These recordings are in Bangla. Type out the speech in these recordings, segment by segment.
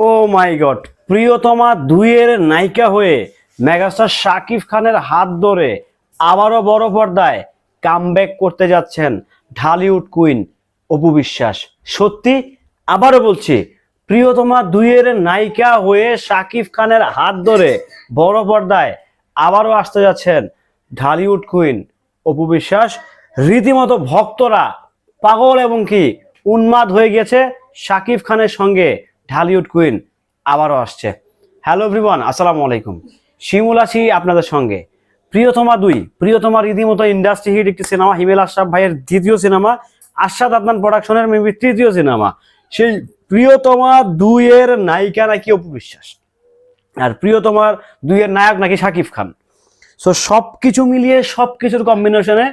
ও মাই গড, প্রিয়তমা দুইয়ের নায়িকা হয়ে মেগাস্টার শাকিব খানের হাত ধরে আবারও বড় পর্দায় কামব্যাক করতে যাচ্ছেন ঢালিউড কুইন অপু বিশ্বাস। সত্যি, আবারও বলছি, প্রিয়তমা দুইয়ের নায়িকা হয়ে শাকিব খানের হাত ধরে বড় পর্দায় আবারও আসতে যাচ্ছেন ঢালিউড কুইন অপু বিশ্বাস। রীতিমতো ভক্তরা পাগল এবং কি উন্মাদ হয়ে গেছে শাকিব খানের সঙ্গে ঢালিউড কুইন আবারও আসছে। হ্যালো এভরিওয়ান, আসসালামু আলাইকুম। শিমুল আছি আপনাদের সঙ্গে। প্রিয়তমা দুই, প্রিয়তমা রীতিমতো ইন্ডাস্ট্রি হিট একটি সিনেমা, হিমেল আশরাফ ভাইয়ের দ্বিতীয় সিনেমা আশাদ আদনান প্রোডাকশনের মেবি তৃতীয় সিনেমা। সেই প্রিয়তমা দুইয়ের নায়িকা নাকি অপু বিশ্বাস আর প্রিয়তমার দুইয়ের নায়ক নাকি শাকিব খান। সো সব কিছু মিলিয়ে সব কিছুর কম্বিনেশনে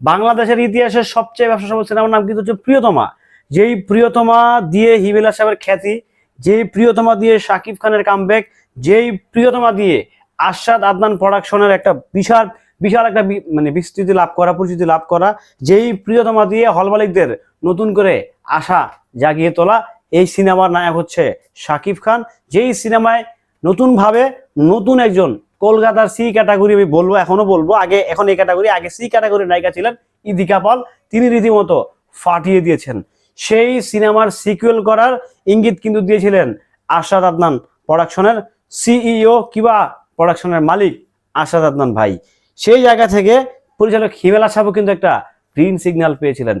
বাংলাদেশের ইতিহাসের সবচেয়ে ব্যবসা সফল সিনেমার নাম কিন্তু হচ্ছে প্রিয়তমা। যেই প্রিয়তমা দিয়ে হিমেলা সাহেবের খ্যাতি যেই প্রিয়তমা দিয়ে শাকিব খানের কামব্যাক যেই প্রিয়তমা দিয়ে আশাদ আদনান প্রোডাকশনের একটা বিশাল বিশাল একটা মানে বিস্তৃতি লাভ করা, পরিচিতি লাভ করা, যেই প্রিয়তমা দিয়ে হল মালিকদের নতুন করে আশা জাগিয়ে তোলা, এই সিনেমার নায়ক হচ্ছে শাকিব খান। যেই সিনেমায় নতুনভাবে নতুন একজন কলকাতার সি ক্যাটাগরি আমি বলব, এখনও বলব, আগে, এখন এই ক্যাটাগরি আগে সি ক্যাটাগরির নায়িকা ছিলেন ইদিকা পাল। তিনি রীতিমতো ফাটিয়ে দিয়েছেন। সেই সিনেমার সিকুয়েল করার ইঙ্গিত কিন্তু দিয়েছিলেন আশাদ আদনান প্রোডাকশনের সিইও কিবা প্রোডাকশনের মালিক আশাদ আদনান ভাই। সেই জায়গা থেকে পরিচালক হিমেলা সাহেবও কিন্তু একটা গ্রিন সিগন্যাল পেয়েছিলেন।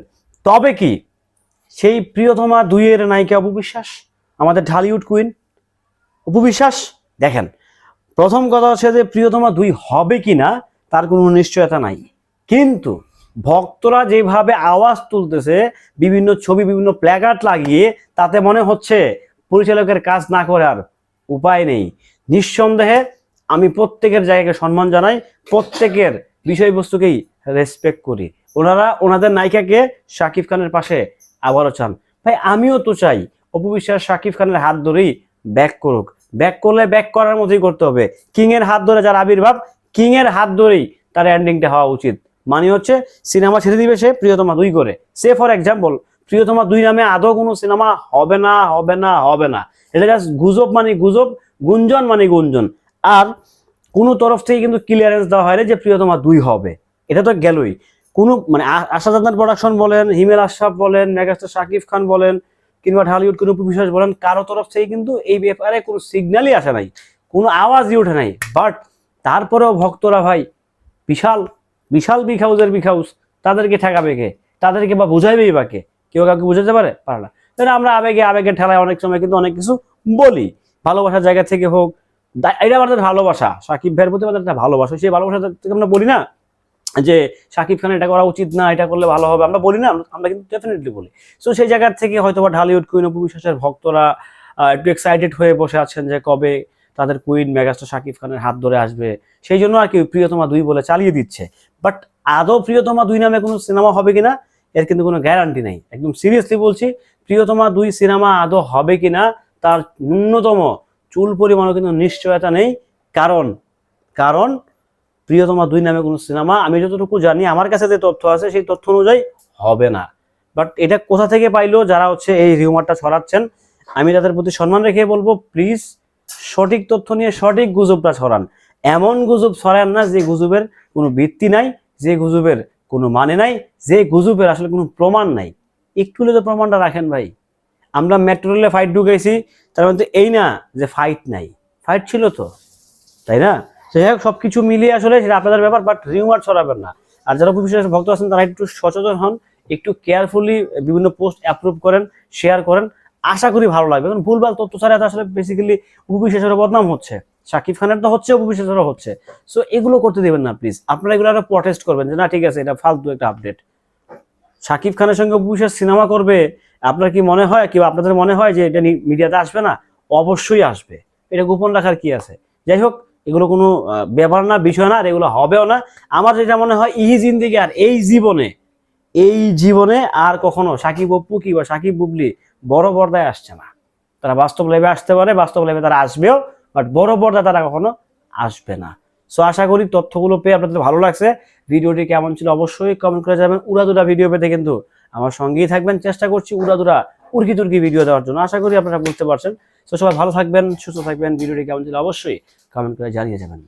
তবে কি সেই প্রিয়তমা দুইয়ের নায়িকা অপু বিশ্বাস আমাদের ঢালিউড কুইন অপু বিশ্বাস দেখেন, প্রথম কথা হচ্ছে যে প্রিয়তমা দুই হবে কি না তার কোনো নিশ্চয়তা নাই। কিন্তু ভক্তরা যেভাবে আওয়াজ তুলতেছে, বিভিন্ন ছবি, বিভিন্ন প্ল্যাকার্ড লাগিয়ে, তাতে মনে হচ্ছে পরিচালকের কাজ না করার উপায় নেই। নিঃসন্দেহে আমি প্রত্যেকের জায়গাকে সম্মান জানাই, প্রত্যেকের বিষয়বস্তুকেই রেসপেক্ট করি। ওনারা ওনাদের নায়িকাকে শাকিব খানের পাশে আবারও চান। ভাই, আমিও তো চাই অপু বিশ্বাস শাকিব খানের হাত ধরেই ব্যাক করুক। ব্যাক করলে ব্যাক করার মতোই করতে হবে। কিং এর হাত ধরে যার আবির্ভাব কিং এর হাত ধরেই তার এন্ডিংটা হওয়া উচিত। মানে হচ্ছে সিনেমা ছেড়ে দিবে সে প্রিয়তমা দুই করে। সে ফর এক্সাম্পল প্রিয়তমা দুই নামে আদৌ কোনো সিনেমা হবে না হবে না হবে না। এটা জাস্ট গুজব মানে গুজব, গুঞ্জন মানে গুঞ্জন। আর কোনো তরফ থেকে কিন্তু ক্লিয়ারেন্স দেওয়া হয় যে প্রিয়তমা দুই হবে। এটা তো গেলই। কোনো মানে আ- আশাদ প্রোডাকশন বলেন, হিমেল আশরাফ বলেন, মেগাস্টার শাকিব খান বলেন, কিংবা ঢালিউড কোনো বিশ্বাস বলেন, কারও তরফ থেকে কিন্তু এই ব্যাপারে কোনো সিগন্যালই আসে নাই। কোনো আওয়াজই ওঠে নাই। বাট তারপরেও ভক্তরা ভাই, বিশাল বিশাল বিগ হাউসের বিগ হাউস তাদেরকে ঠেকাবে কে? তাদেরকে বা বুঝাইবেই বা কে? কেউ কাউকে বুঝাতে পারে? পারে না। তাহলে আমরা আবেগে, আবেগের ঠেলায় অনেক সময় কিন্তু অনেক কিছু বলি। ভালোবাসার জায়গা থেকে হোক এটা আমাদের ভালোবাসা। সাকিব ভাইয়ের প্রতি আমাদের একটা ভালোবাসা। সেই ভালোবাসা থেকে আমরা বলি না যে সাকিব খান এটা করা উচিত না, এটা করলে ভালো হবে। আমরা বলি না, আমরা কিন্তু ডেফিনেটলি বলি। সো সেই জায়গা থেকে হয়তো বা ঢালিউড কুইন অপু বিশ্বাসের ভক্তরা একটু এক্সাইটেড হয়ে বসে আছেন যে কবে তাদের কুইন মেগাস্টার শাকিব খানের হাত ধরে আসবে। সেই জন্য আর কি প্রিয়তমা দুই বলে চালিয়ে দিচ্ছে। বাট আদৌ প্রিয়তমা দুই নামে কোনো সিনেমা হবে কিনা, এর কিন্তু কোনো গ্যারান্টি নেই। একদম সিরিয়াসলি বলছি, প্রিয়তমা দুই সিনেমা আদৌ হবে কিনা, তার ন্যূনতম চুল পরিমাণও কিন্তু নিশ্চয়তা নেই। কারণ কারণ প্রিয়তমা দুই নামে কোনো সিনেমা, আমি যতটুকু জানি, আমার কাছে যে তথ্য আছে, সেই তথ্য অনুযায়ী হবে না। বাট এটা কোথা থেকে পাইলো, যারা হচ্ছে এই রিউমারটা ছড়াচ্ছেন, আমি তাদের প্রতি সম্মান রেখে বলব প্লিজ সঠিক তথ্য নিয়ে সঠিক গুজবটা ছড়ান। এমন গুজব ছড়ান না যে গুজবের কোনো ভিত্তি নাই, যে গুজবের কোনো মানে নাই, যে গুজবের আসলে কোনো প্রমাণ নাই। একটু হলে তো প্রমাণটা রাখেন ভাই। আমরা মেট্রো ফাইট ঢুকেছি, তার মধ্যে এই না যে ফাইট নাই। ফাইট ছিল তো, তাই না? যাই হোক সব কিছু মিলিয়ে আসলে সেটা আপনাদের ব্যাপার বাট রিউমার ছড়াবেন না। আর যারা বিশেষ ভক্ত আছেন, তারা একটু সচেতন হন, একটু কেয়ারফুলি বিভিন্ন পোস্ট অ্যাপ্রুভ করেন শেয়ার করেন। আশা করি ভালো লাগবে। কারণ ভুলভাল তথ্য ছাড়া আসলে বেসিক্যালি উপবিশ্বাসের বদনাম হচ্ছে। শাকিব খানের তো হচ্ছে উপবিশ্বাসেরও হচ্ছে। সো এগুলো করতে দেবেন না প্লিজ আপনারা এগুলো আরও প্রটেস্ট করবেন যে, না, ঠিক আছে, এটা ফালতু একটা আপডেট শাকিব খানের সঙ্গে উপবিশ্বাস সিনেমা করবে, আপনার কি মনে হয়? কি আপনাদের মনে হয় যে, এটা মিডিয়াতে আসবে না? অবশ্যই আসবে। এটা গোপন রাখার কি আছে? যাই হোক, এগুলো কোনো ব্যাপার না, বিষয় না, আর এগুলো হবেও না। আমার যেটা মনে হয়, এই জিন্দিগি আর এই জীবনে এই জীবনে আর কখনো সাকিব অপ্পু কি বা সাকিব বুবলি বড় পর্দায় আসছে না। তারা বাস্তব লাইভে আসতে পারে, বাস্তব লাইভে তারা আসবেও। বাট বড় পর্দা তারা কখনো আসবে না। সো আশা করি তথ্যগুলো পেয়ে আপনাদের ভালো লাগছে। ভিডিওটি কেমন ছিল অবশ্যই কমেন্ট করে যাবেন উড়াদুরা ভিডিও পেতে কিন্তু আমার সঙ্গেই থাকবেন। চেষ্টা করছি উড়াদুরা উর্কি তুর্কি ভিডিও দেওয়ার জন্য। আশা করি আপনারা বুঝতে পারছেন। তো সবাই ভালো থাকবেন, সুস্থ থাকবেন। ভিডিওটি কেমন ছিল অবশ্যই কমেন্ট করে জানিয়ে যাবেন।